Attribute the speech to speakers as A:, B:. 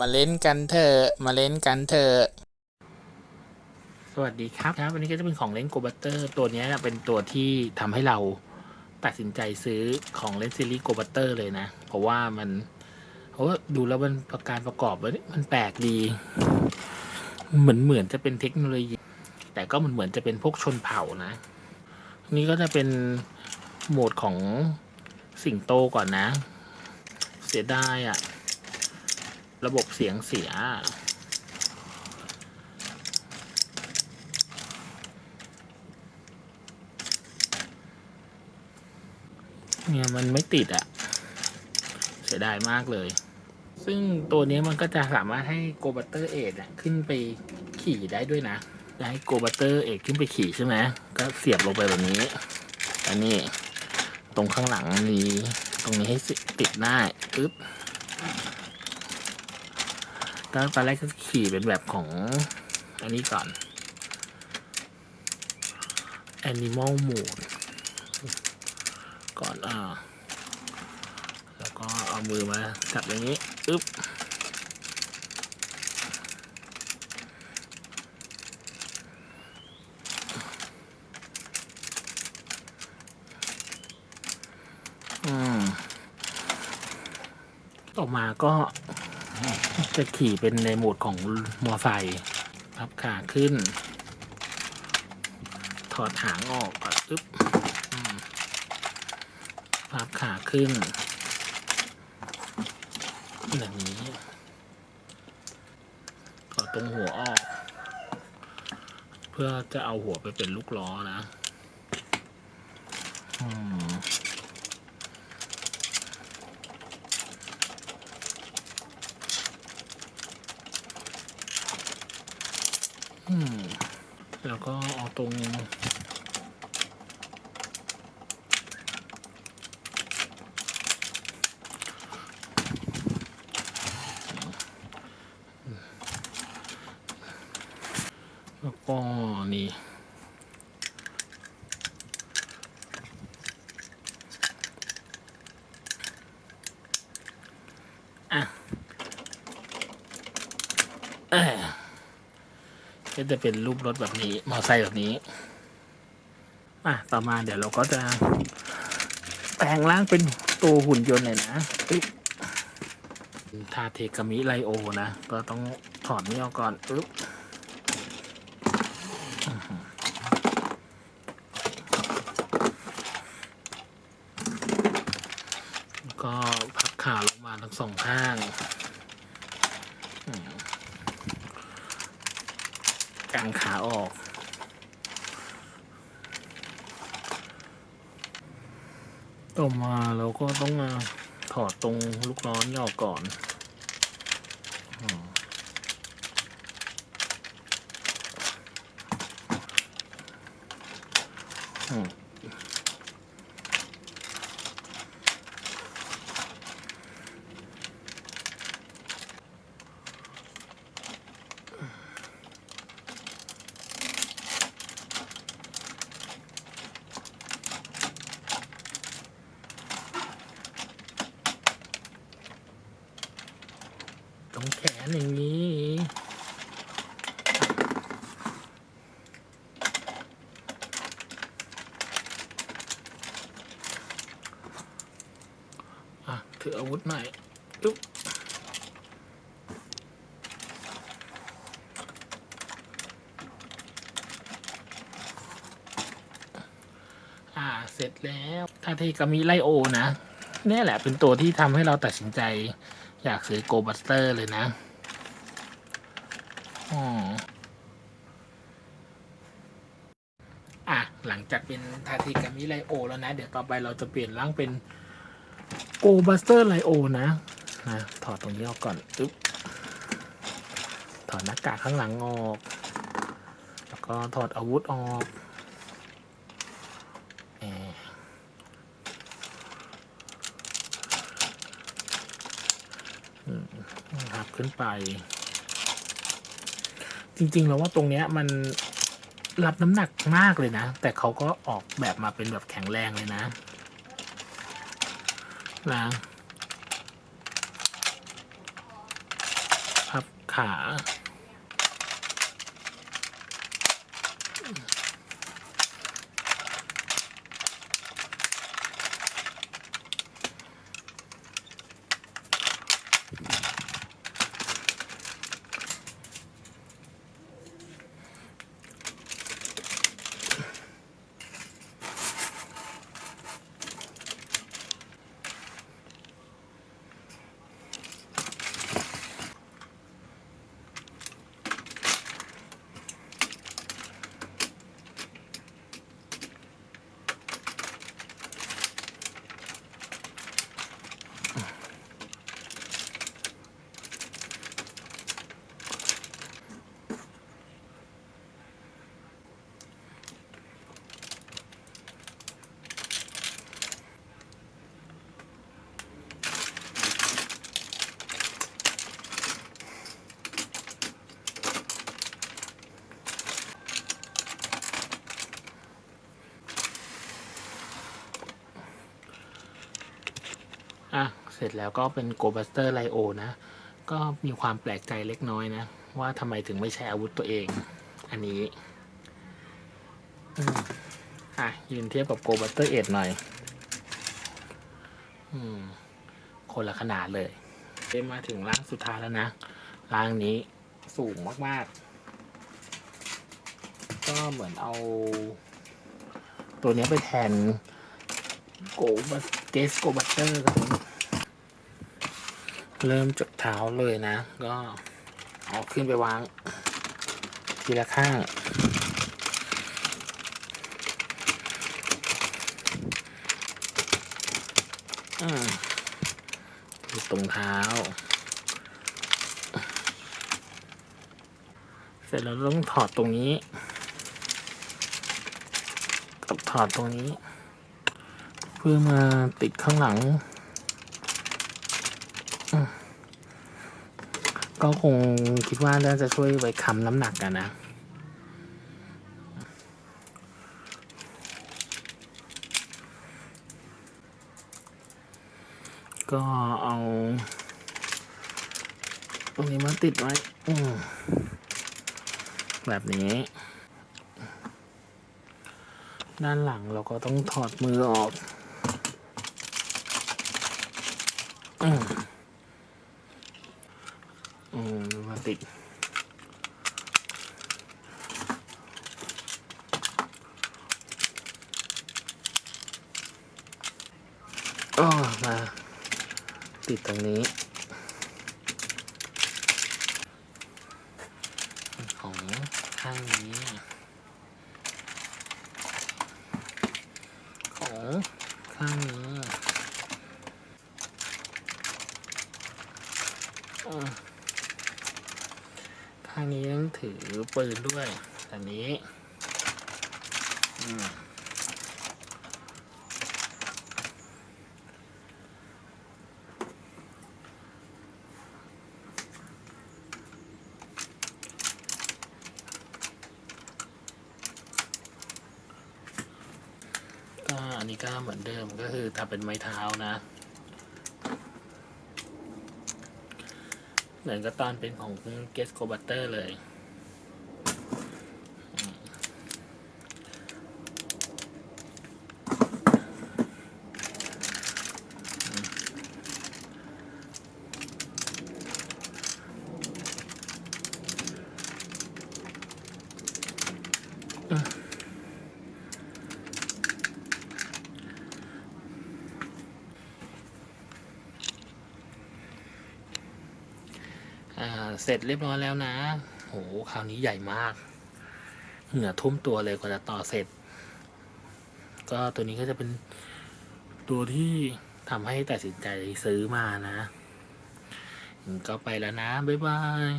A: มาเล่นกันเถอะมาเล่นกันเถอะสวัสดีครับครับวันนี้ก็จะเป็นของเล่นโกบัตเตอร์ตัวนี้เป็นตัวที่ทำให้เราตัดสินใจซื้อของเล่นซีรีส์โกบัตเตอร์เลยนะ เพราะว่ามันเพราะว่าดูแล้วมันประการประกอบมันมันแปลกดี เหมือนเหมือนจะเป็นเทคโนโลยี แต่ก็มันเหมือนจะเป็นพวกชนเผ่านะ นี่ก็จะเป็นโหมดของสิงโตก่อนนะ เสียดายอะ ระบบเสียงเสีย เนี่ยมันไม่ติดอะเสียดายมากเลย ซึ่งตัวนี้มันก็จะสามารถให้โกบัตเตอร์เอทขึ้นไปขี่ได้ด้วยนะจะให้โกบัตเตอร์เอทขึ้นไปขี่ใช่ไหมก็เสียบลงไปแบบนี้ อันนี้ตรงข้างหลังนี้ ตรงนี้ให้ติดได้ปึ๊บ ตอนตอนแรกก็ขี่เป็นแบบของอันนี้ก่อน Animal Mode ก่อนอ่าแล้วก็เอามือมาจับอย่างนี้อึ๊บอืมต่อมาก็ จะขี่เป็นในโหมดของมอไซค์พับขาขึ้น ถอดหางออกก่อนอึ๊บพับขาขึ้นแบบนี้ถอดตรงหัวออก เพื่อจะเอาหัวไปเป็นลูกล้อนะ อืม อืมแล้วก็เอาตรงแล้วก็นี่ อะเอ้ย ก็จะเป็นรูปรถแบบนี้ มอไซค์แบบนี้อะต่อมาเดี๋ยวเราก็จะแปลงร่างเป็นตัวหุ่นยนต์เลยนะทาเทกามิไลโอนะ ก็ต้องถอดนี่ออกก่อนปึ๊บอื้อหือแล้วก็พับขาลงมาทั้งสองข้างอืม กางขาออก ต่อมาเราก็ต้องมาถอดตรงลูกน้อนออกก่อนอ๋อ อย่างนี้ อะ ถืออาวุธหน่อยอุ๊บอ่า เสร็จแล้วถ้าเทกามิไลโอนะนี่แหละเป็นตัวที่ทำให้เราตัดสินใจอยากซื้อโกบัสเตอร์เลยนะ อ๋ออะ หลังจากเป็นทาทิกามิไลโอ แล้วนะ เดี๋ยวต่อไปเราจะเปลี่ยนร่างเป็นโกบัสเตอร์ไลโอนะ นะ ถอดตรงนี้ออกก่อนอึ๊บถอดหน้ากากข้างหลังออก แล้วก็ถอดอาวุธออกอครับขึ้นไป จริง ๆ แล้วว่าตรงเนี้ยมันรับน้ำหนักมากเลยนะ แต่เขาก็ออกแบบมาเป็นแบบแข็งแรงเลยนะนะขา อะ เสร็จแล้วก็เป็นโกบัสเตอร์ไลโอนะ ก็มีความแปลกใจเล็กน้อยนะ ว่าทำไมถึงไม่ใช้อาวุธตัวเอง อันนี้อะยืนเทียบกับโกบัสเตอร์เอ็ดหน่อย อืม คนละขนาดเลยเด้มาถึงร่างสุดท้ายแล้วนะร่างนี้สูงมาก ๆ ก็เหมือนเอา ตัวนี้ไปแทนโกบัสเกสโกบัตเตอร์ครับ เริ่มจากเท้าเลยนะ ก็เอาขึ้นไปวาง ทีละข้างอือตรงเท้า เสร็จแล้วต้องถอดตรงนี้ กับถอดตรงนี้ เพื่อมาติดข้างหลังอืม ก็คงคิดว่าน่าจะช่วยไว้ค้ำน้ำหนักกันนะ ก็เอา ตรงนี้มาติดไว้แบบนี้ ด้านหลังเราก็ต้องถอดมือออก อืม อืมมาติดก็มา ติดตรงนี้ ของข้างนี้ ของข้างนี้อ่าข้างนี้ต้อง ถือปืนด้วยแบบนี้ก็อันนี้ก็เหมือนเดิมก็คือทำเป็นไม้เท้านะ เหมือนกับตอนเป็นของเกสโคบัตเตอร์เลย อ่าเสร็จเรียบร้อยแล้วนะโหคราวนี้ใหญ่มาก เหงื่อทุ่มตัวเลยกว่าจะต่อเสร็จ ก็ตัวนี้ก็จะเป็นตัวที่ทำให้ตัดสินใจซื้อมานะ ก็ไปแล้วนะ บ๊ายบาย